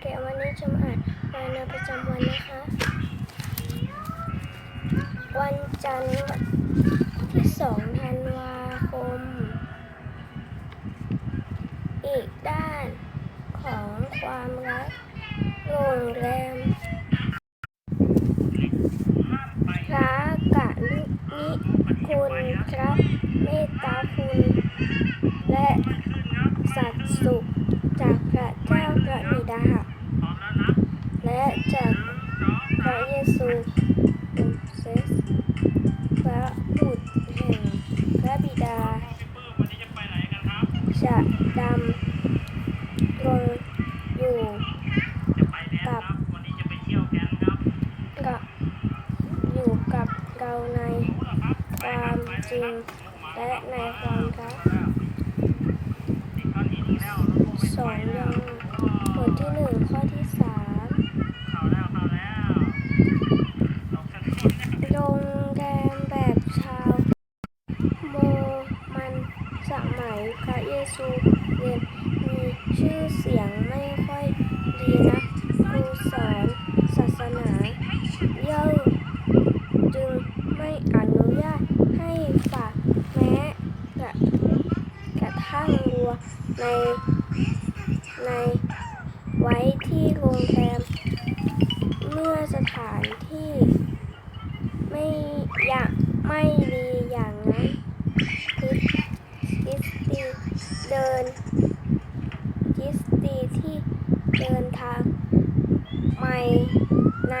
เกมวันนี้จะมาอ่านรายงานประจำวันนะคะ วันจันทร์ที่สองธันวาคม อีกด้านของความรักโรงแรมพระกะนิคุณครับเมตตาคุณ และสัตว์สุข ความจริงและนายความรักสองยังบทที่หนึ่งข้อที่สามโรงแรมแบบชาวโมมันสมัยพระเยซูเรียนมีชื่อเสียงไม่ค่อยดีนะครูสอนศาสนาเย่าจึงไม่อนุญาตให้ฝากแม้กระกระทั่งวัว ใน ในไว้ที่โรงแรมเมื่อสถานที่ไม่อยากไม่ดีอย่างนั้นคิสคิสตีเดินคิสตีที่เดินทางใหม่ใน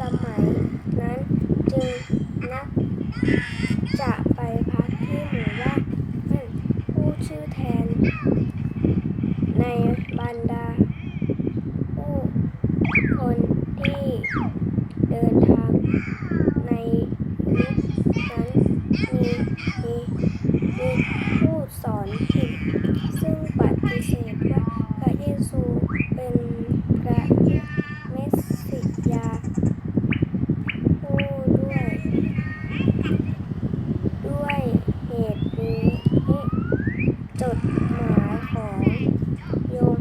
สมัยนั้นจึงนักจะไปพักที่หมู่บ้านนั่นผู้ชื่อแทน ในบรรดา ผู้คนที่เดินทางในยุคนั้นมีมีมีผู้ สอนผิดซึ่งปฏิเสธว่าพระเยซูเป็นพระเมสสิยาผู้ด้วย ด้วยเหตุนี้จดหมายของโยม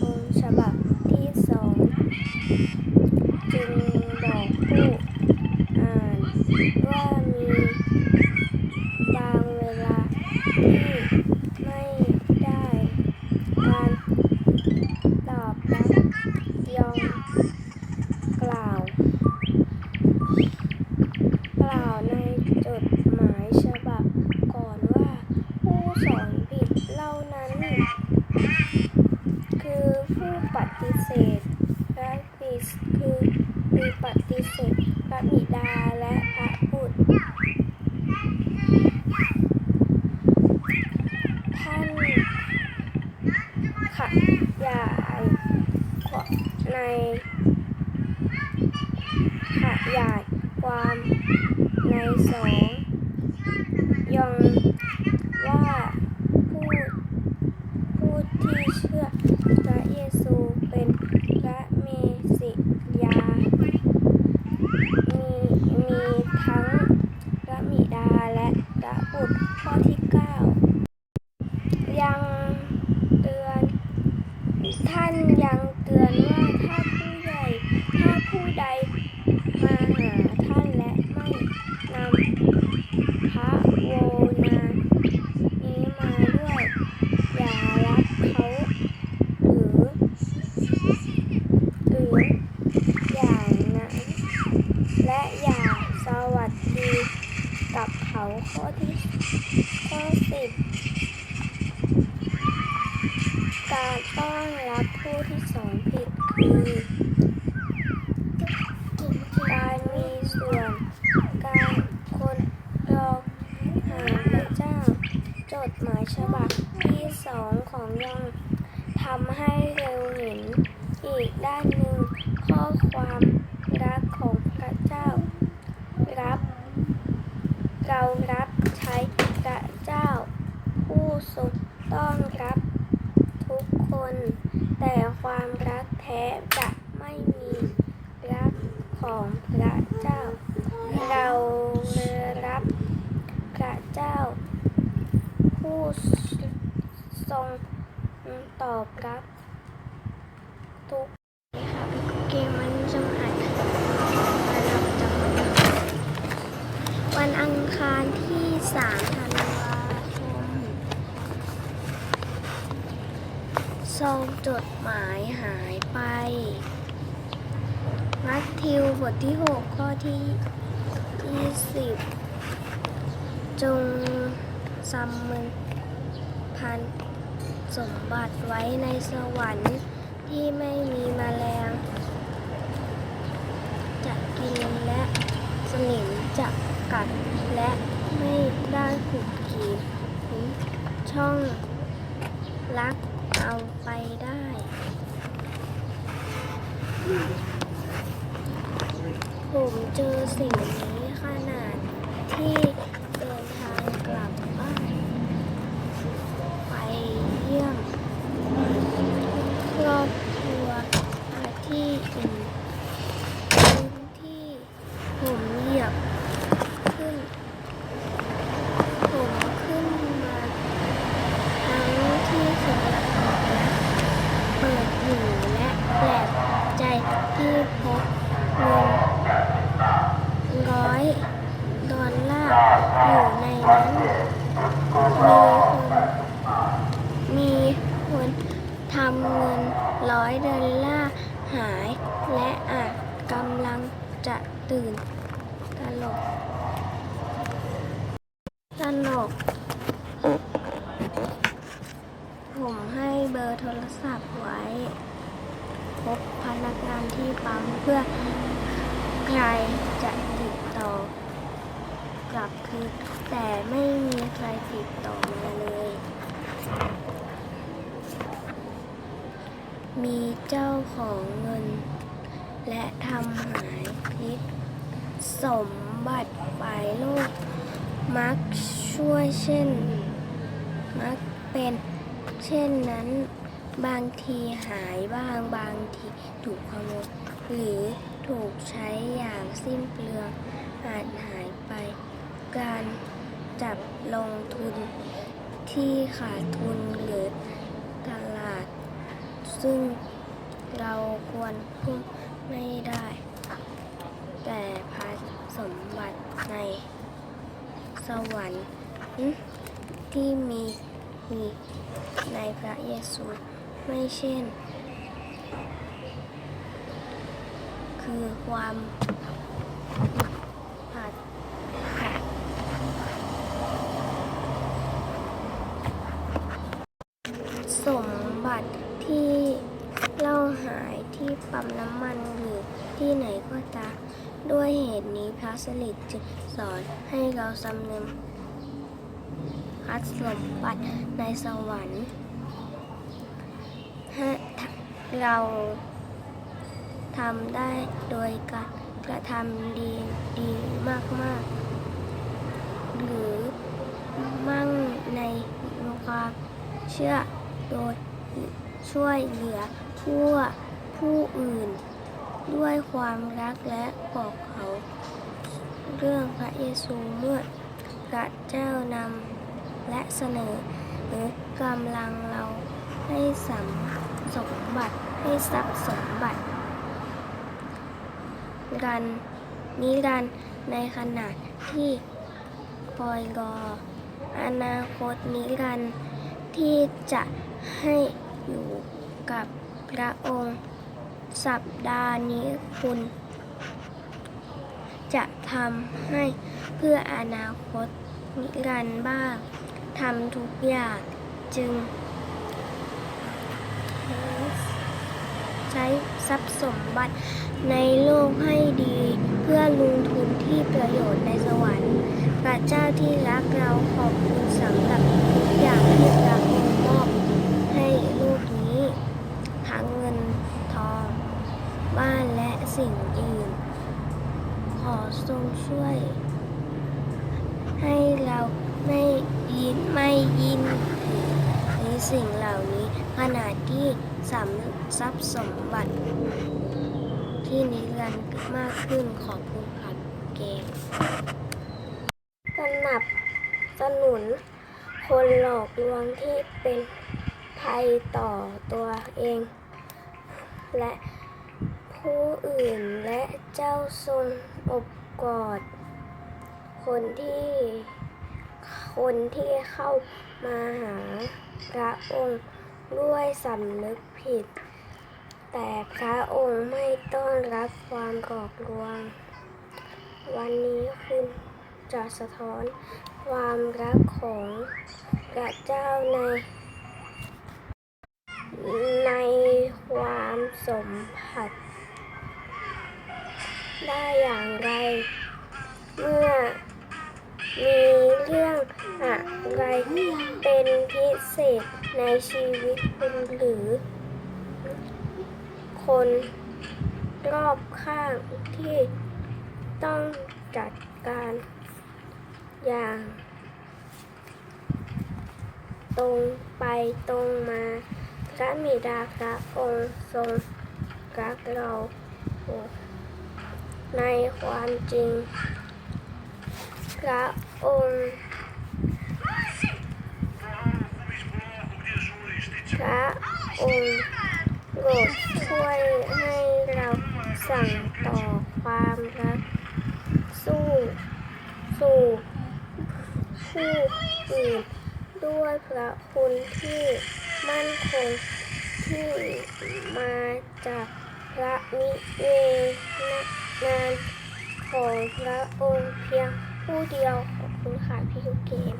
องค์ฉบับที่สอง จึงบอกผู้อ่านว่ามีบางเวลาที่ไม่ได้การตอบรับยอมกล่าว กล่าวในจดหมายฉบับก่อนว่า ผู้ สอนผิดเล่านั้น คือผู้ปฏิเสธพระคริสต์คือมีปฏิเสธพระบิดาและพระบุตรท่านขยายในขยายความในสองยองว่าผู้ผู้ที่เชื่อพระเยซูเป็นพระเมสสิยา มีมีทั้งพระบิดาและพระบุตรข้อที่เก้ายังเตือนท่านยังเตือนว่าถ้าผู้ใหญ่ถ้าผู้ใดมาหาท่านและไม่นำพระโวนานี้มาด้วย อย่ารับเขาหรือหรืออย่างนั้น และอย่าสวัสดีกับเข้อที่ข้อสิบการต้อนรับผู้ที่สอนผิดคือการมีส่วน การคนรอหาพระเจ้า จดหมายฉบับที่สองของยองทำให้เร็วเห็นอีกด้านหนึ่งข้อความ จะไม่มีรักของพระเจ้า เราเะรับพระเจ้า ผู้ทรงตอบรับทุกเกมันสมหัสวันอังคารที่สามธันวา สองจดหมายหายไป มัทธิวบทที่ 6 ข้อที่ 20 จงซัมมันพันสมบัติไว้ในสวรรค์ที่ไม่มีมแมลง จะกินและสนิมจะกัดและไม่ได้ขุดขีดช่องลัก เอาไปได้ผมเจอสิ่งนี้ขนาดที่เดินทางกลับบ้าน ไปเยี่ยมครอบครัวที่อื่นพื้นที่ผมเหยียบขึ้น ผมขึ้นมาทั้งที่สำหรับและเปิดอยู่และแปลกใจที่พบเงินร้อยดอลลาร์อยู่ในนั้น มีคน มีคนทำเงินร้อยดอลลาร์หาย และอาจกำลัง จะตื่นตลกตลก ผมให้เบอร์โทรศัพท์ไว้ พบพนักงานที่ปั๊มเพื่อใครจะติดต่อกลับคืนแต่ไม่มีใครติดต่อมาเลย มีเจ้าของเงิน และทำหายพิษ สมบัติฝ่ายโลก มักช่วยเช่น มักเป็นเช่นนั้น บางทีหายบ้างบางทีถูกขโมยหรือถูกใช้อย่างสิ้นเปลืองอาจหายไป การจับลงทุนที่ขาดทุนหรือตลาด ซึ่งเราควรพุ่ม ไม่ได้ แต่พันสมบัติในสวรรค์ที่มีมีในพระเยซูไม่เช่น คือความผัดผัดสมบัติที่เล่าหายที่ ปั๊มน้ำมันหรือที่ไหนก็ตามด้วยเหตุนี้พระสลิดจึงสอนให้เราสำเนึกพัดสมบัติในสวรรค์ให้เราทำได้โดยการกระทำดีดีมาก ๆ หรือมั่งในความเชื่อโดยช่วยเหลือผู้ ผู้อื่น ด้วยความรักและบอกเขา เรื่องพระเยซูเมื่อพระเจ้านำและเสนอหรือกำลังเราให้สำสมบัติให้ทรัพย์สมบัติกันนิรันดรในขณะที่คอยรออนาคตนิรันดรที่จะให้อยู่กับพระองค์ สัปดาห์นี้คุณ จะทำให้เพื่ออนาคตนิรันดร์บ้างทำทุกอย่างจึง ใช้ทรัพย์สมบัติในโลกให้ดี เพื่อลงทุนที่ประโยชน์ในสวรรค์ พระเจ้าที่รักเราขอบคุณสำหรับทุกอย่างที่พระองค์มอบให้โลกนี้ ทั้งเงินทอง บ้านและ สิ่งอื่น ขอทรงช่วย ให้เราไม่ยินไม่ยินในสิ่งเหล่านี้ขณะที่สำนึกทรัพย์สมบัติ ที่นิรันดร์มากขึ้นขอบคุณครับเกมสนับสนุน คนหลอกลวงที่เป็นภัยต่อตัวเอง และ ผู้อื่นและเจ้าทรงอบกอด คนที่คนที่เข้ามาหาพระองค์ด้วยสำนึกผิด แต่พระองค์ไม่ต้อนรับความหลอกลวง วันนี้คุณจะสะท้อนความรักของพระเจ้าใน ในความสมผัส ได้อย่างไร เมื่อมีเรื่องอะไรเป็นพิเศษในชีวิตคุณหรือ คนรอบข้างที่ต้องจัดการอย่าง ตรงไปตรงมาพระมิดาพระองค์ทรงรักเรา ในความจริง พระองค์ พระองค์โปรดช่วยให้เราสั่งต่อความรัก สู้สู่ผู้อื่นด้วยพระคุณที่มั่นคงที่มาจากพระนิเวศนะ งานของพระองค์เพียงผู้เดียวขอบคุณค่ะพี่ทุกเกม